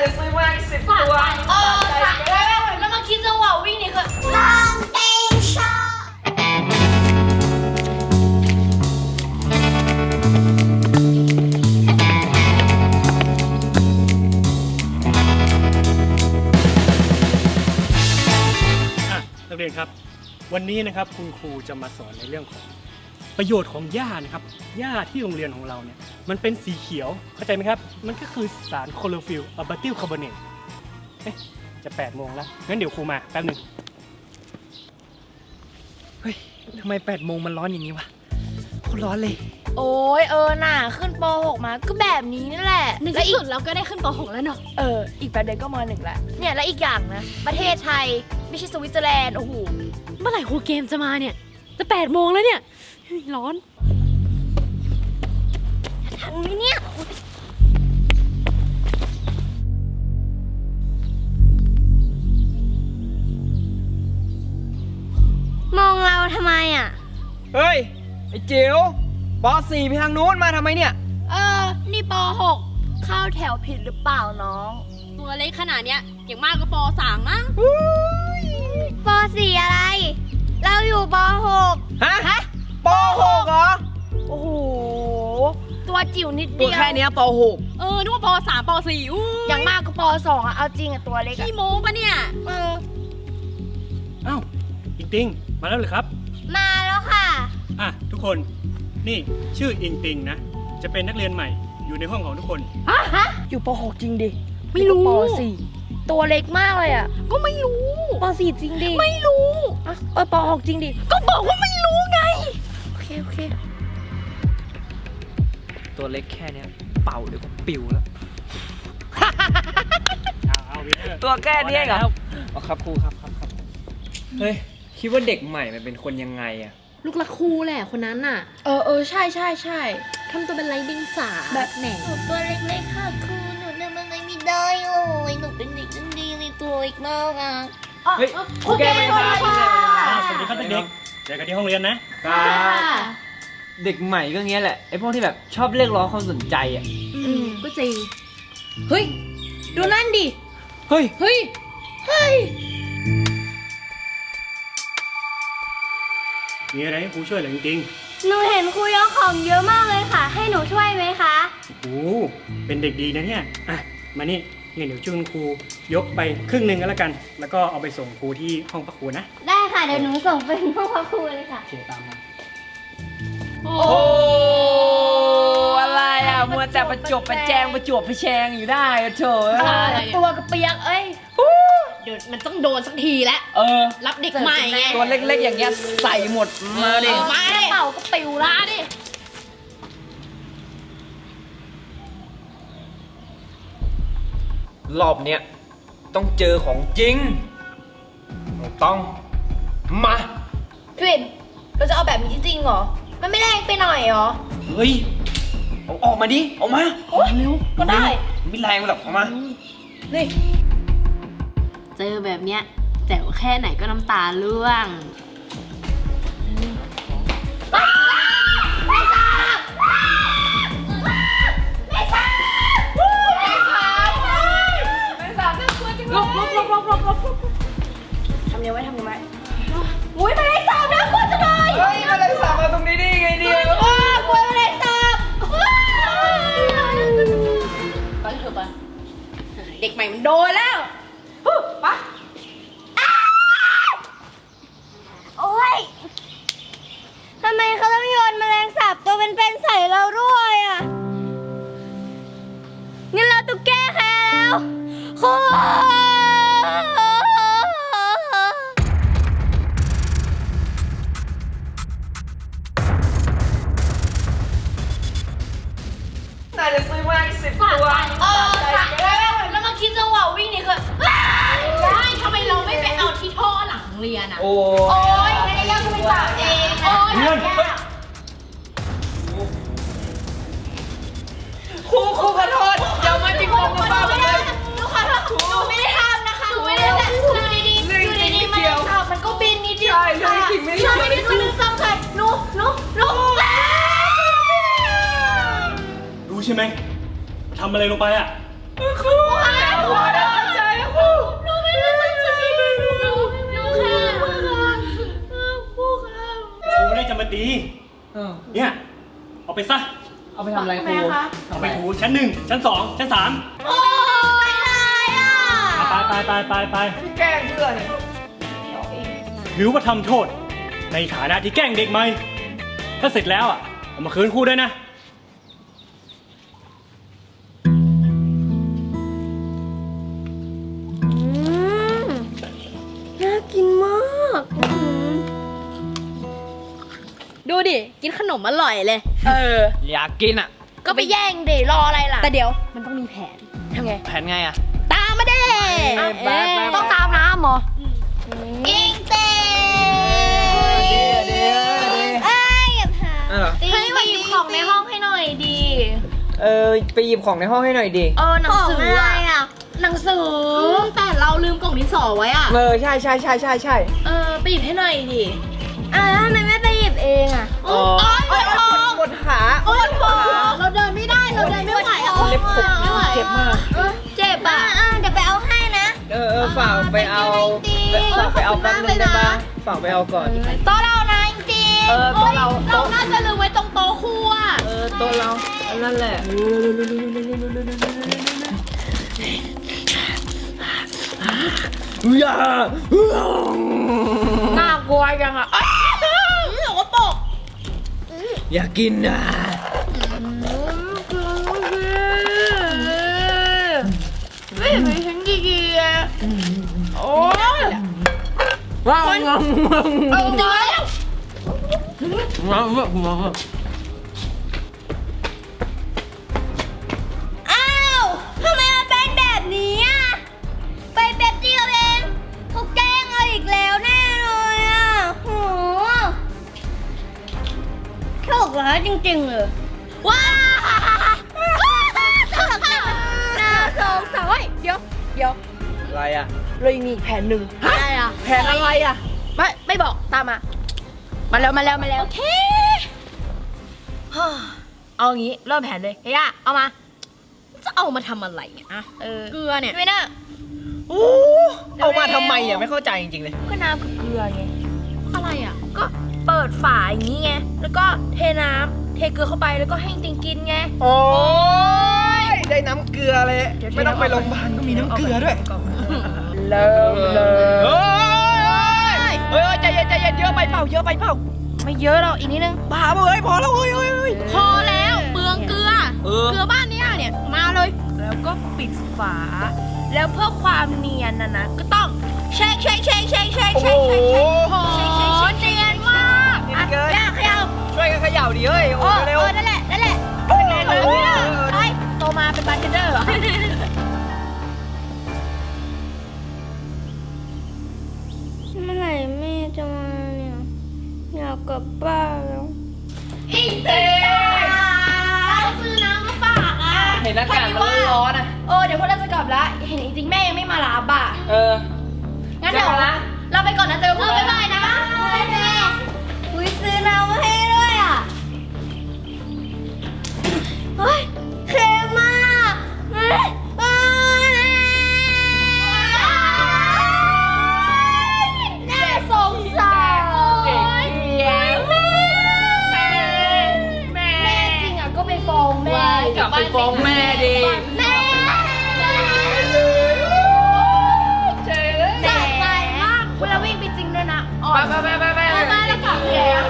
จะซื้อมาอีกสิบตัวเออสะแล้วมาคิดจังหวะวิ่งนี่คือลองเองชอนักเรียนครับ วันนี้นะครับคุณครูจะมาสอนในเรื่องของ ประโยชน์ของหญ้านะครับหญ้าที่โรงเรียนของเราเนี่ยมันเป็นสีเขียวเข้าใจไหมครับ มันก็คือสารโคโลฟิลอะบาติลคาร์บอเนตเอ๊ะจะ8โมงแล้วงั้นเดี๋ยวครูมาแป๊บหนึ่งเฮ้ยทำไม8โมงมันร้อนอย่างนี้วะโคตรร้อนเลย โอ้ยเออน่ะขึ้นป .6 มาก็แบบนี้นี่แหละในแล้วที่อีกสุดเราก็ได้ขึ้นป .6 แล้วเนาะเอออีกแป๊บเดียวก็มหนึ่งแล้วเนี่ยแล้วอีกอย่างนะ ประเทศไทยไม่ใช่สวิตเซอร์แลนด์โอ้โหเมื่อไหร่ครูเกมจะมาเนี่ย จะ8โมงแล้วเนี่ยเฮ้ย ร้อนทันไหมเนี่ยมองเราทำไมอะ เฮ้ย ไอ้จิ๋วป .4 ไปทางนู้นมาทำไมเนี่ย เออ นี่ป .6 เข้าแถวผิดหรือเปล่าน้อง ตัวเล็กขนาดเนี้ยอย่างมากก็ป .3 มั้งป .4 อะไร เราอยู่ป .6 ฮะ ฮะป .6 เหรอ โอ้โห ตัวจิ๋วนิดตัเดีวยวแค่เนี้ยปเออนึกว่าป .3 ป .4 อู้อย่างมากก็ป .2 อะเอาจริงอะตัวเล็กอะขี้โม้ปะเนี่ยเอออ้าวอิงติงมาแล้วเหรอครับ มาแล้วค่ะ อะทุกคนนี่ชื่ออิงติงนะ จะเป็นนักเรียนใหม่อยู่ในห้องของทุกคน อยู่ป .6 จริงดิไม่รู้ป .4 ตัวเล็กมากเลยอะก็ไม่รู้ป .4 จริงดิไม่รู้ อะเออป .6 จริงดิก็บอกว่าไม่รู้ไง โอเคโอเค ตัวเล็กแค่เนี้ยเป่าเดี๋ยวก็ปิวแล้ว เอาเอาวิเตอร์ตัวแค่เนี้ยเหรอพอได้แล้วอ๋อครับครูครับครับครับเฮ้ยคิดว่าเด็กใหม่มันเป็นคนยังไงอะลูกละครูแหละคนนั้นน่ะ เออเออใช่ใช่ใช่ทำตัวเป็นไรเดิงสาแบบแหนหนูตัวเล็กๆค่ะครูหนูทำอะไรไม่ได้โอ้ยหนูเป็นเด็กดีดีในตัวอีกมากอะเฮ้ยครูแกไปทางอ่าสวัสดีครับเด็กๆเจอกันที่ห้องเรียนนะเด็กใหม่ก็เงี้ยแหละไอพวกที่แบบชอบเรียกร้องความสนใจอะอืมก็จริง เฮ้ย ดูนั่นดิ เฮ้ยเฮ้ย เฮ้ย มีอะไรให้ครูช่วยเหรอจริงหนูเห็นครูยกของเยอะมากเลยค่ะ ให้หนูช่วยไหมคะ ๆโอ้โหเป็นเด็กดีนะเนี่ยอะมานี่เนี่ยเดี๋ยวช่วยคุณครูยกไปครึ่งหนึ่งก็แล้วกัน แล้วก็เอาไปส่งครูที่ห้องพักครูนะ ได้ ค่ะเดี๋ยวหนูส่งเป็นห้องพักครูเลยค่ะโอเคตามมาโอ้โอ้อะไรอะมัวแต่ประจบประแจงประจวบประแชงอยู่ได้อะโถเอ้ยอะไรตัวกระเปียกเอ้ยเดี๋ยวมันต้องโดนสักทีแล้วเออ รับเด็กใหม่ไงตัวเล็กๆอย่างเงี้ยใส่หมดมาดิเออมาดิเป่าก็ปิวละมาดิรอบเนี้ยต้องเจอของจริง ต้อง มาพี่วินเราจะเอาแบบนี้จริงๆเหรอ มันไม่แรงไปหน่อยเหรอ เฮ้ยเอาออกมาดิออกมาโอ๊ยก็ได้ ไม่แรงหรอกออกมานี่ เจอแบบเนี้ยแจ๋วแค่ไหนก็น้ำตาล่วง น่าจะซื้อมาอีกสิบตัว เออสะแล้วมาคิดจังหวะวิ่งนี่คือได้ทำไมเราไม่ไปเอาที่ท่อหลังเรียนอะ โอ้โอ๊ยไม่ได้เรื่องกูไปสาบเองโอ๊ยเพื่อนครูครูขอโทษอย่ามาจิ้มผมกับป้าผมเลย ช่ไหมทำอะไรลงไปอะครูคะครูไม่ได้ตั้งใจนะครูหนูไม่ได้ตั้งใจหนูหนูค่ะครูค่ะครูค่ะครูไม่ได้จะมาตีเออเนี่ย เอาไปซะ เอาไปทำอะไรครูเอาไปถูชั้นหนึ่งชั้นสองชั้นสามโอ้ยนายอะไปไปไปไปไปแกล้งเพื่อนเนี่ยถือว่าทำโทษ ในฐานะที่แกล้งเด็กไหมถ้าเสร็จแล้วอะเอามาคืนครูด้วยนะ ดูดิ กินขนมอร่อยเลย เออ อยากกินอะ ก็ไปแย่งดิรออะไรล่ะ แต่เดี๋ยวมันต้องมีแผนทำไง แผนไงอะ ตามมาเด้เอ้ยแบ๊ะแบ๊ะต้องตามน้ำเหรออิงเต้เดี๋ยวเดี๋ยวเดี๋ยวเอ้ยอย่าถามเออให้มาหยิบของในห้องให้หน่อยดี เออไปหยิบของในห้องให้หน่อยดิ เออหนังสืออะหนังสือ แต่เราลืมกล่องดินสอไว้อะ เออใช่ใช่ใช่ใช่ใช่เออไปหยิบให้หน่อยดิอ่าทำไมไม่ไปหยิบ เองอะโอ้ยปวดท้องปวดขาโอ้ยปวดท้องเราเดินไม่ได้เราเดินไม่ไหวอะเล็บขบไม่ไหวเจ็บมาก เจ็บอะอ่าเดี๋ยวไปเอาให้นะ เออเออฝากไปเอาเออฝากไปเอาแป๊บนึงได้ปะฝากไปเอาก่อนโต๊ะเรานะจริงๆเออโต๊ะเราเราน่าจะลืมไว้ตรงโต๊ะครัวเออโต๊ะเราอันนั่นแหละอย่าน่ากลัวยังอะหนูก็ปก อย่ากินนะไม่เห็นมีฉันดีๆอะโอ้ยว้าวงงงงเอาจริงแล้วว้าวว้าวว้าวอ้ จริงๆเลยว้าหน้าสองสามเฮ้ยเดี๋ยวเดี๋ยวอะไรอะเรายังมีอีกแผนหนึ่งอะไรอะแผนอะไรอะไม่ไม่บอกตามมา มาแล้วมาแล้วมาแล้วโอเคเอางี้เริ่มแผนเลยเฮียเอามา จะเอามาทำอะไรอะเออเกลือเนี่ยไม่น่าโอ้เอามาทำไมอะไม่เข้าใจจริงๆเลยก็น้ำกับเกลือไงอะไรอะก็ เปิดฝาอย่างนี้ไง แล้วก็เทน้ำเทเกลือเข้าไปแล้วก็ให้ติงกินไง โอ้ยได้น้ำเกลือเลย เดี๋ยวเทไม่ต้องไปน้ำออก โรงพยาบาลก็มีน้ำเกลือด้วยเริ่มเลยเฮ้ยเฮ้ยใจเย็นใจเย็นเยอะไปเปล่าเยอะไปเปล่าไม่เยอะหรอกอีกนิดนึง บ้าเปล่าเฮ้ยพอแล้วเฮ้ยเฮ้ยเฮ้ยพอแล้วเปลืองเกลือ เออ เกลือบ้านเนี้ยเนี่ยมาเลย แล้วก็ปิดฝา แล้วเพื่อความเนียนนะนะก็ต้องเช็คเช็คเช็คเช็คเช็คโอ้เช็คโห เช็คเช็ค เนียอะนเกินยากขยับช่วยกันเขย่าดิเฮ้ยเอโอ้อเร็วเไปฟ้องแม่ดิแม่สะใจมากเวลาวิ่งไปจริงด้วยนะอ่อนไปไปไปไปเอามาแล้วกลับแล้ว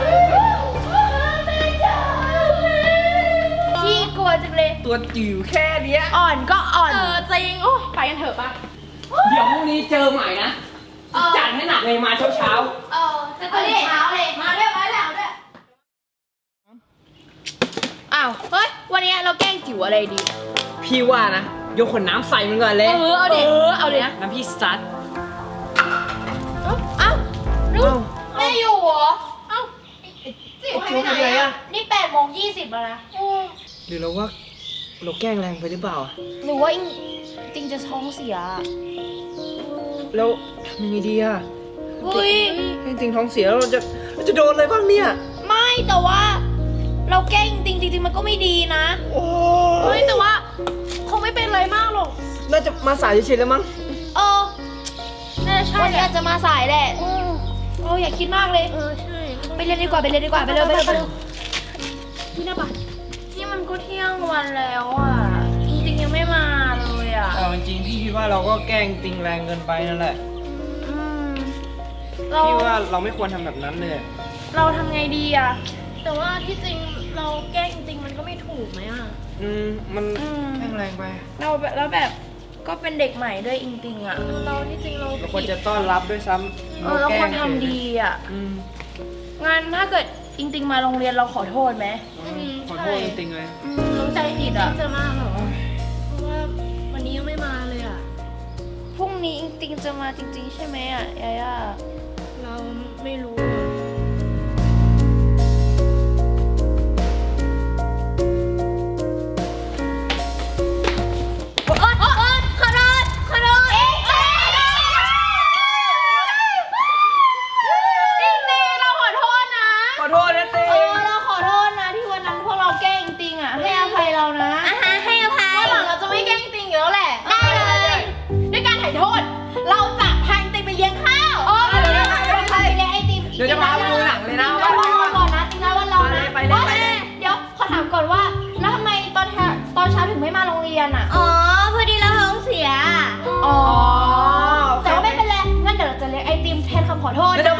พี่กลัวจังเลย ตัวจิ๋วแค่เนี้ยอ่อนก็อ่อนเออจริงโอ้ไปกันเถอะปะเดี๋ยวพรุ่งนี้เจอใหม่นะจัดให้หนักเลยมาเช้าเช้าเออจะตื่นเช้าเลยมาเรียบร้อยแล้วด้วย อ้าว เฮ้ย วันนี้เราแกล้งจิ๋วอะไรดีๆพี่ว่านะยกขวดน้ำใส่มันก่อนเลยเออเอาดิ เออ เอาดินะน้ำพี่สตาร์ทเอ้าเอ้าลูกแม่อยู่เหรอ เอ้าจิ๋วหายไปไหนอะนี่แปดโมงยี่สิบแล้วนะหรือเราว่าเราแกล้งแรงไปหรือเปล่าอะหรือว่าอิงจริงจะท้องเสียแล้วทำยังไงดีอะอุ้ย ให้จริงท้องเสียแล้วเราจะเราจะโดนอะไรบ้างเนี่ย ไม่แต่ว่า เราแกล้งจริงจริงๆมันก็ไม่ดีนะโอ้เฮ้ยแต่ว่าคงไม่เป็นไรมากหรอกน่าจะมาสายเฉยๆแล้วมั้ง เออน่าจะใช่วันนี้อะอาจจะมาสายแหละเออเอออย่าคิดมากเลย เออใช่ไปเรียนดีกว่าไปเรียนดีกว่าไปเร็วไปเร็วไปเร็วนี่นะปะนี่มันก็เที่ยงวันแล้วอะจริงๆยังไม่มาเลยอะเอาจริงๆพี่คิดว่าเราก็แกล้งติงแรงเกินไปนั่นแหละ อืมเราพี่ว่าเราไม่ควรทำแบบนั้นเลย เราทำไงดีอะ แต่ว่าที่จริง เราแกล้งจริงๆมันก็ไม่ถูกไหมอะ อืมมันอืมแกล้งแรงไปเราแบบแล้วแบบก็เป็นเด็กใหม่ด้วยจริงๆอะ เราที่จริงเราเราควรจะต้อนรับด้วยซ้ำเออเราแกล้ควงรทำดีอะอืมงานถ้าเกิดจริงๆมาโรงเรียนเราขอโทษไหมขอโทษจริงๆเลย อืมรู้ใจผิดอะ จะมาเหรอ เพราะว่าวันนี้ยังไม่มาเลยอะ พรุ่งนี้จริงๆจะมาจริงๆ ใช่ไหมอะยาย่าเราไม่รู้ เรานะอะฮะให้อภัย วันหลังเราจะไม่แกล้งจริงอีกแล้วแหละได้เลย ด้วยการถ่ายโทษ เราจะพาจริงไปเลี้ยงข้าวเออเดี๋ยวเราจะพาไปเลี้ยงไอติมเดี๋ยวจะพาไปดูหนังเลยนะจริงๆวันรอก่อนนะจริงๆวันรอนะไปเลยไปเลย เดี๋ยวขอถามก่อนว่า แล้วทำไมตอนเช้าตอนเช้าถึงไม่มาโรงเรียนอะ อ๋อ พอดีเราท้องเสีย อ๋อ แต่ว่าไม่เป็นไร งั้นเดี๋ยวเราจะเลี้ยงไอติมแทนคำขอโทษเดี๋ยวพาไปดู